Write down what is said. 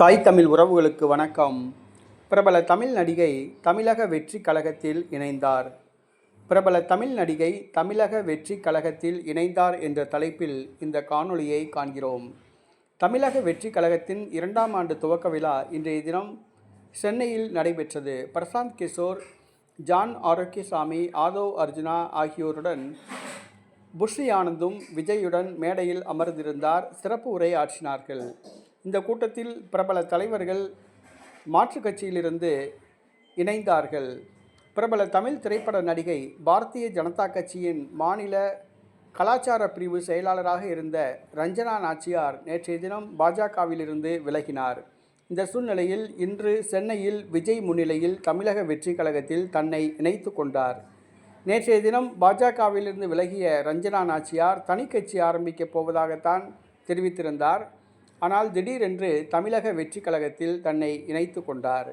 தாய் தமிழ் உறவுகளுக்கு வணக்கம். பிரபல தமிழ் நடிகை தமிழக வெற்றி கழகத்தில் இணைந்தார். பிரபல தமிழ் நடிகை தமிழக வெற்றி கழகத்தில் இணைந்தார் என்ற தலைப்பில் இந்த காணொளியை காண்கிறோம். தமிழக வெற்றி கழகத்தின் இரண்டாம் ஆண்டு துவக்க விழா இன்றைய தினம் சென்னையில் நடைபெற்றது. பிரசாந்த் கிஷோர் ஜான் ஆரோக்கியசாமி ஆதவ் அர்ஜுனா ஆகியோருடன் புஷ்ரி ஆனந்தும் விஜயுடன் மேடையில் அமர்ந்திருந்தார். சிறப்பு உரை ஆற்றினார்கள் இந்த கூட்டத்தில் பிரபல தலைவர்கள் மாற்றுக் கட்சியிலிருந்து இணைந்தார்கள். பிரபல தமிழ் திரைப்பட நடிகை பாரதிய ஜனதா கட்சியின் மாநில கலாச்சார பிரிவு செயலாளராக இருந்த ரஞ்சனா நாச்சியார் நேற்றைய தினம் பாஜகவிலிருந்து விலகினார். இந்த சூழ்நிலையில் இன்று சென்னையில் விஜய் முன்னிலையில் தமிழக வெற்றி கழகத்தில் தன்னை இணைத்து கொண்டார். நேற்றைய தினம் பாஜகவிலிருந்து விலகிய ரஞ்சனா நாச்சியார் தனி கட்சி ஆரம்பிக்கப் போவதாகத்தான் தெரிவித்திருந்தார். ஆனால் திடீரென்று தமிழக வெற்றி கழகத்தில் தன்னை இணைத்து கொண்டார்.